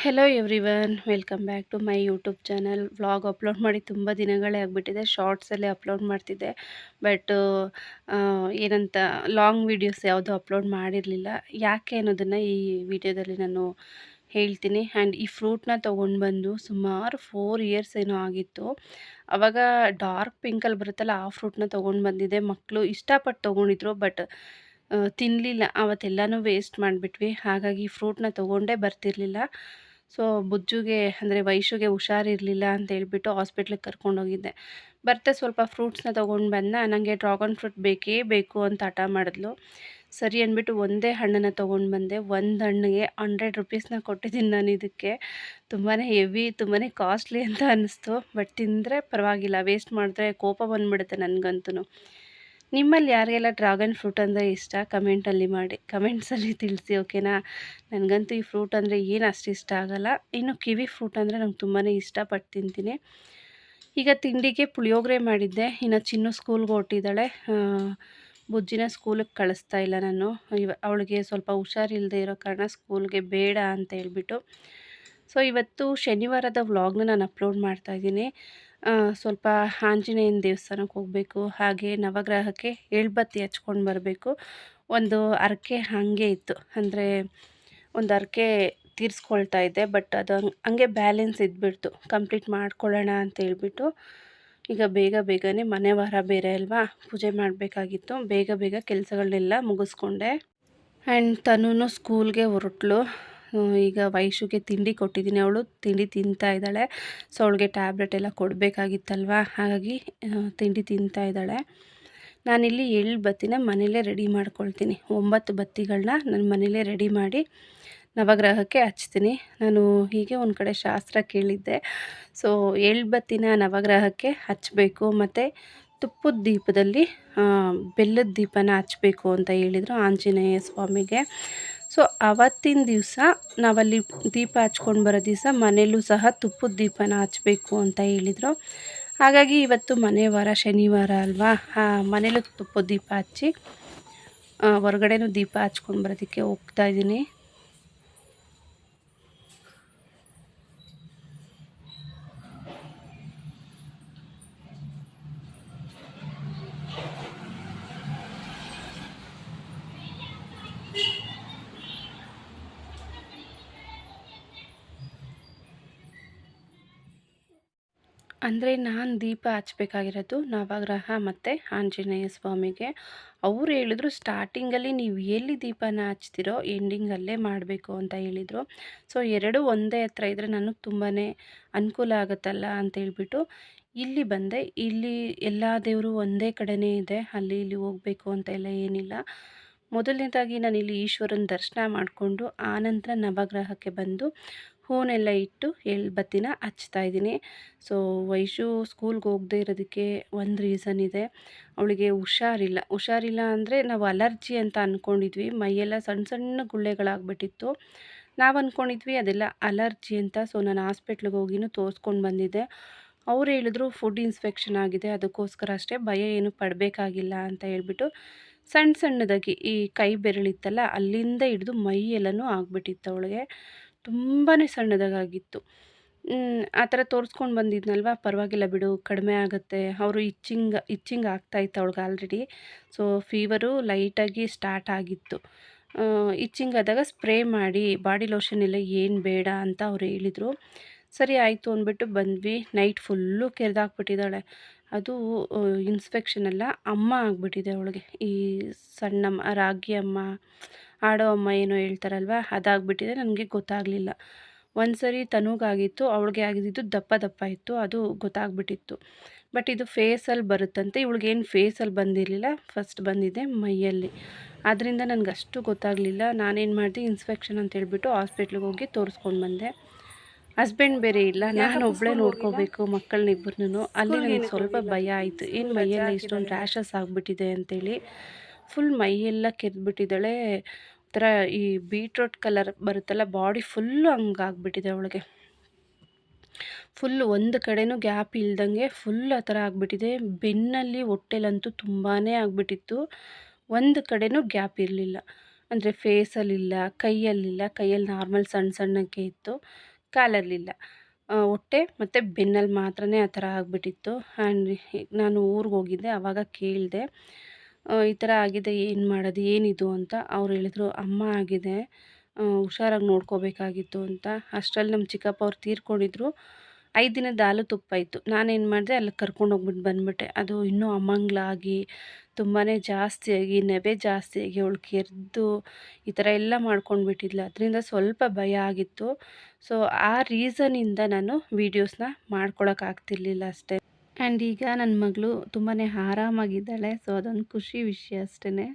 Hello everyone welcome back to my YouTube channel vlog upload ಮಾಡಿ ತುಂಬ ದಿನಗಳೇ ಆಗಿಬಿಟ್ಟಿದೆ. ಶಾರ್ಟ್ಸಲ್ಲೇ ಅಪ್ಲೋಡ್ ಮಾಡ್ತಿದ್ದೆ. ಬಟ್ ಏನಂತ ಲಾಂಗ್ ವೀಡಿಯೋಸ್ ಯಾವುದೂ ಅಪ್ಲೋಡ್ ಮಾಡಿರಲಿಲ್ಲ. ಯಾಕೆ ಅನ್ನೋದನ್ನು ಈ ವಿಡಿಯೋದಲ್ಲಿ ನಾನು ಹೇಳ್ತೀನಿ. ಆ್ಯಂಡ್ ಈ ಫ್ರೂಟ್ನ ತೊಗೊಂಡು ಬಂದು ಸುಮಾರು ಫೋರ್ ಇಯರ್ಸ್ ಏನೋ ಆಗಿತ್ತು. ಆವಾಗ ಡಾರ್ಕ್ ಪಿಂಕಲ್ಲಿ ಬರುತ್ತಲ್ಲ, ಆ ಫ್ರೂಟ್ನ ತೊಗೊಂಡು ಬಂದಿದ್ದೆ. ಮಕ್ಕಳು ಇಷ್ಟಪಟ್ಟು ತೊಗೊಂಡಿದ್ರು ಬಟ್ ತಿನ್ನಲಿಲ್ಲ ಅವತ್ತೆಲ್ಲನೂ ವೇಸ್ಟ್ ಮಾಡಿಬಿಟ್ವಿ. ಹಾಗಾಗಿ ಫ್ರೂಟ್ನ ತೊಗೊಂಡೇ ಬರ್ತಿರ್ಲಿಲ್ಲ. ಸೊ ಬುಜ್ಜುಗೆ ಅಂದರೆ ವೈಶುಗೆ ಹುಷಾರಿರಲಿಲ್ಲ ಅಂತ ಹೇಳ್ಬಿಟ್ಟು ಹಾಸ್ಪಿಟ್ಲಿಗೆ ಕರ್ಕೊಂಡೋಗಿದ್ದೆ ಬರ್ತೆ ಸ್ವಲ್ಪ ಫ್ರೂಟ್ಸ್ನ ತೊಗೊಂಡು ಬಂದ. ನನಗೆ ಡ್ರಾಗನ್ ಫ್ರೂಟ್ ಬೇಕೇ ಬೇಕು ಅಂತ ಹಠ ಮಾಡಿದ್ಲು. ಸರಿ ಅಂದ್ಬಿಟ್ಟು ಒಂದೇ ಹಣ್ಣನ್ನು ತೊಗೊಂಡು ಬಂದೆ. ಒಂದು ಹಣ್ಣಿಗೆ ಹಂಡ್ರೆಡ್ ರುಪೀಸ್ನ ಕೊಟ್ಟಿದ್ದೀನಿ ನಾನು ಇದಕ್ಕೆ. ತುಂಬಾ ಹೆವಿ ತುಂಬಾ ಕಾಸ್ಟ್ಲಿ ಅಂತ ಅನ್ನಿಸ್ತು ಬಟ್ ತಿಂದರೆ ಪರವಾಗಿಲ್ಲ. ವೇಸ್ಟ್ ಮಾಡಿದ್ರೆ ಕೋಪ ಬಂದುಬಿಡುತ್ತೆ ನನಗಂತೂ ನಿಮ್ಮಲ್ಲಿ ಯಾರಿಗೆಲ್ಲ ಡ್ರಾಗನ್ ಫ್ರೂಟ್ ಅಂದರೆ ಇಷ್ಟ? ಕಮೆಂಟಲ್ಲಿ ಮಾಡಿ, ಕಮೆಂಟ್ಸಲ್ಲಿ ತಿಳಿಸಿ, ಓಕೆನಾ? ನನಗಂತೂ ಈ ಫ್ರೂಟ್ ಅಂದರೆ ಏನು ಅಷ್ಟು ಇಷ್ಟ ಆಗೋಲ್ಲ. ಇನ್ನು ಕಿವಿ ಫ್ರೂಟ್ ಅಂದರೆ ನಂಗೆ ತುಂಬಾ ಇಷ್ಟಪಟ್ಟು ತಿಂತೀನಿ. ಈಗ ತಿಂಡಿಗೆ ಪುಳಿಯೋಗರೆ ಮಾಡಿದ್ದೆ. ಇನ್ನು ಚಿನ್ನು ಸ್ಕೂಲ್ಗೆ ಹೊಟ್ಟಿದ್ದಾಳೆ ಬುಜ್ಜಿನ ಸ್ಕೂಲಿಗೆ ಕಳಿಸ್ತಾ ಇಲ್ಲ ನಾನು. ಇವ, ಅವಳಿಗೆ ಸ್ವಲ್ಪ ಹುಷಾರಿಲ್ಲದೆ ಇರೋ ಕಾರಣ ಸ್ಕೂಲ್ಗೆ ಬೇಡ ಅಂತ ಹೇಳ್ಬಿಟ್ಟು. ಸೊ, ಇವತ್ತು ಶನಿವಾರದ ವ್ಲಾಗ್ನ ನಾನು ಅಪ್ಲೋಡ್ ಮಾಡ್ತಾಯಿದ್ದೀನಿ ಸ್ವಲ್ಪ ಆಂಜನೇಯನ ದೇವಸ್ಥಾನಕ್ಕೆ ಹೋಗಬೇಕು. ಹಾಗೆ ನವಗ್ರಹಕ್ಕೆ ಎಳ್ಬತ್ತಿ ಹಚ್ಕೊಂಡು ಬರಬೇಕು. ಒಂದು ಅರಕೆ ಹಾಗೆ ಇತ್ತು. ಅಂದರೆ ಒಂದು ಅರಕೆ ತೀರಿಸ್ಕೊಳ್ತಾ ಇದ್ದೆ, ಬಟ್ ಅದು ಹಂಗೆ ಹಂಗೆ ಬ್ಯಾಲೆನ್ಸ್ ಇದ್ಬಿಡ್ತು. ಕಂಪ್ಲೀಟ್ ಮಾಡ್ಕೊಳ್ಳೋಣ ಅಂತ ಹೇಳ್ಬಿಟ್ಟು ಈಗ ಬೇಗ ಬೇಗನೆ ಮನೆ ವಾರ ಬೇರೆ ಅಲ್ವಾ? ಪೂಜೆ ಮಾಡಬೇಕಾಗಿತ್ತು. ಬೇಗ ಬೇಗ ಕೆಲಸಗಳನ್ನೆಲ್ಲ ಮುಗಿಸ್ಕೊಂಡೆ. ಆ್ಯಂಡ್ ತನೂ ಸ್ಕೂಲ್ಗೆ ಹೊರಟ್ಲು. ಈಗ ವೈಶುಗೆ ತಿಂಡಿ ಕೊಟ್ಟಿದ್ದೀನಿ. ಅವಳು ತಿಂಡಿ ತಿಂತಾ ಇದ್ದಾಳೆ. ಸೊ, ಅವಳಿಗೆ ಟ್ಯಾಬ್ಲೆಟ್ ಎಲ್ಲ ಕೊಡಬೇಕಾಗಿತ್ತಲ್ವ? ಹಾಗಾಗಿ ತಿಂಡಿ ತಿಂತಾ ಇದ್ದಾಳೆ. ನಾನಿಲ್ಲಿ ಎಳ್ಳು ಬತ್ತಿನ ಮನೇಲೇ ರೆಡಿ ಮಾಡ್ಕೊಳ್ತೀನಿ. ಒಂಬತ್ತು ಬತ್ತಿಗಳನ್ನ ನಾನು ಮನೇಲೇ ರೆಡಿ ಮಾಡಿ ನವಗ್ರಹಕ್ಕೆ ಹಚ್ತೀನಿ. ನಾನು ಹೀಗೆ ಒಂದು ಕಡೆ ಶಾಸ್ತ್ರ ಕೇಳಿದ್ದೆ. ಸೊ ಎಳ್ಳು ಬತ್ತಿನ ನವಗ್ರಹಕ್ಕೆ ಹಚ್ಚಬೇಕು ಮತ್ತು ತುಪ್ಪದ ದೀಪದಲ್ಲಿ ಬೆಲ್ಲದ ದೀಪನ ಹಚ್ಚಬೇಕು ಅಂತ ಹೇಳಿದರು ಆಂಜನೇಯ ಸ್ವಾಮಿಗೆ. ಸೊ ಅವತ್ತಿನ ದಿವಸ ನಾವಲ್ಲಿ ದೀಪ ಹಚ್ಕೊಂಡು ಬರೋ ದಿವಸ ಮನೇಲೂ ಸಹ ತುಪ್ಪದ ದೀಪನ ಹಚ್ಚಬೇಕು ಅಂತ ಹೇಳಿದರು. ಹಾಗಾಗಿ ಇವತ್ತು ಮನೆ ವಾರ ಶನಿವಾರ ಅಲ್ವಾ? ಮನೇಲೂ ತುಪ್ಪದ ದೀಪ ಹಚ್ಚಿ ಹೊರಗಡೆನೂ ದೀಪ ಹಚ್ಕೊಂಡು ಬರೋದಕ್ಕೆ ಹೋಗ್ತಾಯಿದ್ದೀನಿ ಅಂದರೆ ನಾನು ದೀಪ ಹಚ್ಬೇಕಾಗಿರೋದು ನವಗ್ರಹ ಮತ್ತು ಆಂಜನೇಯ ಸ್ವಾಮಿಗೆ. ಅವ್ರು ಹೇಳಿದ್ರು, ಸ್ಟಾರ್ಟಿಂಗಲ್ಲಿ ನೀವು ಎಲ್ಲಿ ದೀಪನ ಹಚ್ತಿರೋ ಎಂಡಿಂಗಲ್ಲೇ ಮಾಡಬೇಕು ಅಂತ ಹೇಳಿದರು. ಸೊ, ಎರಡು ಒಂದೇ ಹತ್ರ ಇದ್ದರೆ ನನಗೆ ತುಂಬಾ ಅನುಕೂಲ ಆಗುತ್ತಲ್ಲ ಅಂತೇಳ್ಬಿಟ್ಟು ಇಲ್ಲಿ ಬಂದೆ. ಇಲ್ಲಿ ಎಲ್ಲ ದೇವರು ಒಂದೇ ಕಡೆನೇ ಇದೆ. ಅಲ್ಲಿ ಇಲ್ಲಿ ಹೋಗಬೇಕು ಅಂತ ಎಲ್ಲ ಏನಿಲ್ಲ. ಮೊದಲನೇದಾಗಿ ನಾನು ಇಲ್ಲಿ ಈಶ್ವರನ ದರ್ಶನ ಮಾಡಿಕೊಂಡು ಆನಂತರ ನವಗ್ರಹಕ್ಕೆ ಬಂದು ಹೂನೆಲ್ಲ ಇಟ್ಟು ಬತ್ತಿನ ಹಚ್ತಾ ಇದ್ದೀನಿ. ಸೊ ವೈಶು ಸ್ಕೂಲ್ಗೆ ಹೋಗದೆ ಇರೋದಕ್ಕೆ ಒಂದು ರೀಸನ್ ಇದೆ. ಅವಳಿಗೆ ಹುಷಾರಿಲ್ಲ. ಹುಷಾರಿಲ್ಲ ಅಂದರೆ ನಾವು ಅಲರ್ಜಿ ಅಂತ ಅಂದ್ಕೊಂಡಿದ್ವಿ ಮೈಯೆಲ್ಲ ಸಣ್ಣ ಸಣ್ಣ ಗುಳ್ಳೆಗಳಾಗ್ಬಿಟ್ಟಿತ್ತು. ನಾವು ಅಂದ್ಕೊಂಡಿದ್ವಿ ಅದೆಲ್ಲ ಅಲರ್ಜಿ ಅಂತ. ಸೊ ನಾನು ಹಾಸ್ಪಿಟ್ಲಿಗೆ ಹೋಗಿನೂ ತೋರಿಸ್ಕೊಂಡು ಬಂದಿದ್ದೆ. ಅವ್ರು ಹೇಳಿದ್ರು ಫುಡ್ ಇನ್ಸ್ಪೆಕ್ಷನ್ ಆಗಿದೆ. ಅದಕ್ಕೋಸ್ಕರ ಅಷ್ಟೇ ಭಯ ಏನು ಪಡಬೇಕಾಗಿಲ್ಲ ಅಂತ ಹೇಳ್ಬಿಟ್ಟು ಸಣ್ಣ ಸಣ್ಣದಾಗಿ ಈ ಕೈ ಬೆರಳಿತ್ತಲ್ಲ, ಅಲ್ಲಿಂದ ಹಿಡಿದು ಮೈ ಎಲ್ಲನೂ ಆಗ್ಬಿಟ್ಟಿತ್ತು ಅವಳಿಗೆ. ತುಂಬಾ ಸಣ್ಣದಾಗಿತ್ತು ಆ ಥರ ತೋರಿಸ್ಕೊಂಡು ಬಂದಿದ್ನಲ್ವ? ಪರವಾಗಿಲ್ಲ ಬಿಡು, ಕಡಿಮೆ ಆಗುತ್ತೆ. ಅವರು ಇಚ್ಚಿಂಗ್ ಇಚ್ಚಿಂಗ್ ಆಗ್ತಾಯಿತ್ತು ಅವಳಿಗೆ ಆಲ್ರೆಡಿ ಸೊ ಫೀವರು ಲೈಟಾಗಿ ಸ್ಟಾರ್ಟ್ ಆಗಿತ್ತು. ಇಚ್ಚಿಂಗ್ ಆದಾಗ ಸ್ಪ್ರೇ ಮಾಡಿ ಬಾಡಿ ಲೋಷನ್ ಎಲ್ಲ ಏನು ಬೇಡ ಅಂತ ಅವ್ರು ಹೇಳಿದರು. ಸರಿ, ಆಯಿತು ಅಂದ್ಬಿಟ್ಟು ಬಂದ್ವಿ. ನೈಟ್ ಫುಲ್ಲು ಕೆರೆದಾಕ್ಬಿಟ್ಟಿದ್ದಾಳೆ. ಅದು ಇನ್ಸ್ಪೆಕ್ಷನ್ ಅಲ್ಲ, ಅಮ್ಮ ಆಗಿಬಿಟ್ಟಿದೆ ಅವಳಿಗೆ. ಈ ಸಣ್ಣಮ್ಮ ರಾಗಿ ಅಮ್ಮ, ಆಡೋ ಅಮ್ಮ ಏನೋ ಹೇಳ್ತಾರಲ್ವ, ಅದಾಗ್ಬಿಟ್ಟಿದೆ, ನನಗೆ ಗೊತ್ತಾಗಲಿಲ್ಲ. ಒಂದು ಸರಿ ತನೂಗಾಗಿತ್ತು, ಅವಳಿಗೆ ಆಗಿದ್ದು ದಪ್ಪ ದಪ್ಪ ಇತ್ತು, ಅದು ಗೊತ್ತಾಗ್ಬಿಟ್ಟಿತ್ತು. ಬಟ್ ಇದು ಫೇಸಲ್ಲಿ ಬರುತ್ತಂತೆ, ಇವಳಿಗೇನು ಫೇಸಲ್ಲಿ ಬಂದಿರಲಿಲ್ಲ ಫಸ್ಟ್ ಬಂದಿದೆ ಮೈಯಲ್ಲಿ. ಆದ್ದರಿಂದ ನನಗಷ್ಟು ಗೊತ್ತಾಗಲಿಲ್ಲ, ನಾನೇನು ಮಾಡಿದೆ ಇನ್ಸ್ಪೆಕ್ಷನ್ ಅಂತ ಹೇಳ್ಬಿಟ್ಟು ಹಾಸ್ಪಿಟ್ಲಿಗೆ ಹೋಗಿ ತೋರಿಸ್ಕೊಂಡು ಬಂದೆ. ಹಸ್ಬೆಂಡ್ ಬೇರೆ ಇಲ್ಲ. ನಾನು ಒಬ್ಬಳೇ ನೋಡ್ಕೋಬೇಕು ಮಕ್ಕಳನ್ನಿಬ್ಬರನ್ನೂ ಅಲ್ಲಿ ನನಗೆ ಸ್ವಲ್ಪ ಭಯ ಆಯಿತು. ಏನು ಮೈಯೆಲ್ಲ ಇಷ್ಟೊಂದು ರ್ಯಾಷಸ್ ಆಗಿಬಿಟ್ಟಿದೆ ಅಂತೇಳಿ ಫುಲ್ ಮೈಯೆಲ್ಲ ಕೆದ್ಬಿಟ್ಟಿದ್ದಾಳೆ ಥರ ಈ ಬೀಟ್ರೋಟ್ ಕಲರ್ ಬರುತ್ತಲ್ಲ ಬಾಡಿ ಫುಲ್ಲು ಹಂಗಾಗ್ಬಿಟ್ಟಿದೆ ಅವಳಿಗೆ. ಫುಲ್ ಒಂದು ಕಡೆನೂ ಗ್ಯಾಪ್ ಇಲ್ದಂಗೆ ಫುಲ್ ಆ ಥರ ಆಗಿಬಿಟ್ಟಿದೆ. ಬೆನ್ನಲ್ಲಿ ಹೊಟ್ಟೆಲಂತೂ ತುಂಬಾ ಆಗಿಬಿಟ್ಟಿತ್ತು. ಒಂದು ಕಡೆನೂ ಗ್ಯಾಪ್ ಇರಲಿಲ್ಲ. ಅಂದರೆ ಫೇಸಲ್ಲಿಲ್ಲ ಕೈಯಲ್ಲಿಲ್ಲ. ಕೈಯಲ್ಲಿ ನಾರ್ಮಲ್ ಸಣ್ಣ ಸಣ್ಣಕ್ಕೆ ಇತ್ತು. ಕಾಲಲ್ಲಿಲ್ಲ ಹೊಟ್ಟೆ ಮತ್ತು ಬೆನ್ನಲ್ಲಿ ಮಾತ್ರನೇ ಆ ಥರ ಆಗಿಬಿಟ್ಟಿತ್ತು. ಆ್ಯಂಡ್ ನಾನು ಊರಿಗೆ ಹೋಗಿದ್ದೆ ಆವಾಗ ಕೇಳಿದೆ ಈ ಥರ ಆಗಿದೆ, ಏನು ಮಾಡೋದು, ಏನಿದು ಅಂತ. ಅವ್ರು ಹೇಳಿದ್ರು, ಅಮ್ಮ ಆಗಿದೆ ಹುಷಾರಾಗಿ ನೋಡ್ಕೋಬೇಕಾಗಿತ್ತು ಅಂತ. ಅಷ್ಟರಲ್ಲಿ ನಮ್ಮ ಚಿಕ್ಕಪ್ಪ ಅವ್ರು ತೀರ್ಕೊಂಡಿದ್ರು. ಐದು ದಿನದ ಹಾಲು ತುಪ್ಪ ಇತ್ತು ನಾನೇನು ಮಾಡಿದೆ, ಅಲ್ಲಿ ಕರ್ಕೊಂಡೋಗ್ಬಿಟ್ಟು ಬಂದ್ಬಿಟ್ಟೆ. ಅದು ಇನ್ನೂ ಅಮಂಗ್ಲಾಗಿ ತುಂಬಾ ಜಾಸ್ತಿಯಾಗಿ ನೆವೆ ಜಾಸ್ತಿಯಾಗಿ ಅವಳು ಕೆರೆದು ಈ ಥರ ಎಲ್ಲ ಮಾಡ್ಕೊಂಡ್ಬಿಟ್ಟಿದ್ಲು. ಅದರಿಂದ ಸ್ವಲ್ಪ ಭಯ ಆಗಿತ್ತು. ಸೊ, ಆ ರೀಸನಿಂದ ನಾನು ವೀಡಿಯೋಸ್ನ ಮಾಡ್ಕೊಳಕ್ಕಾಗ್ತಿರ್ಲಿಲ್ಲ ಅಷ್ಟೇ. ಆ್ಯಂಡ್ ಈಗ ನನ್ನ ಮಗಳು ತುಂಬಾ ಆರಾಮಾಗಿದ್ದಾಳೆ. ಸೊ, ಅದೊಂದು ಖುಷಿ ವಿಷಯ ಅಷ್ಟೇ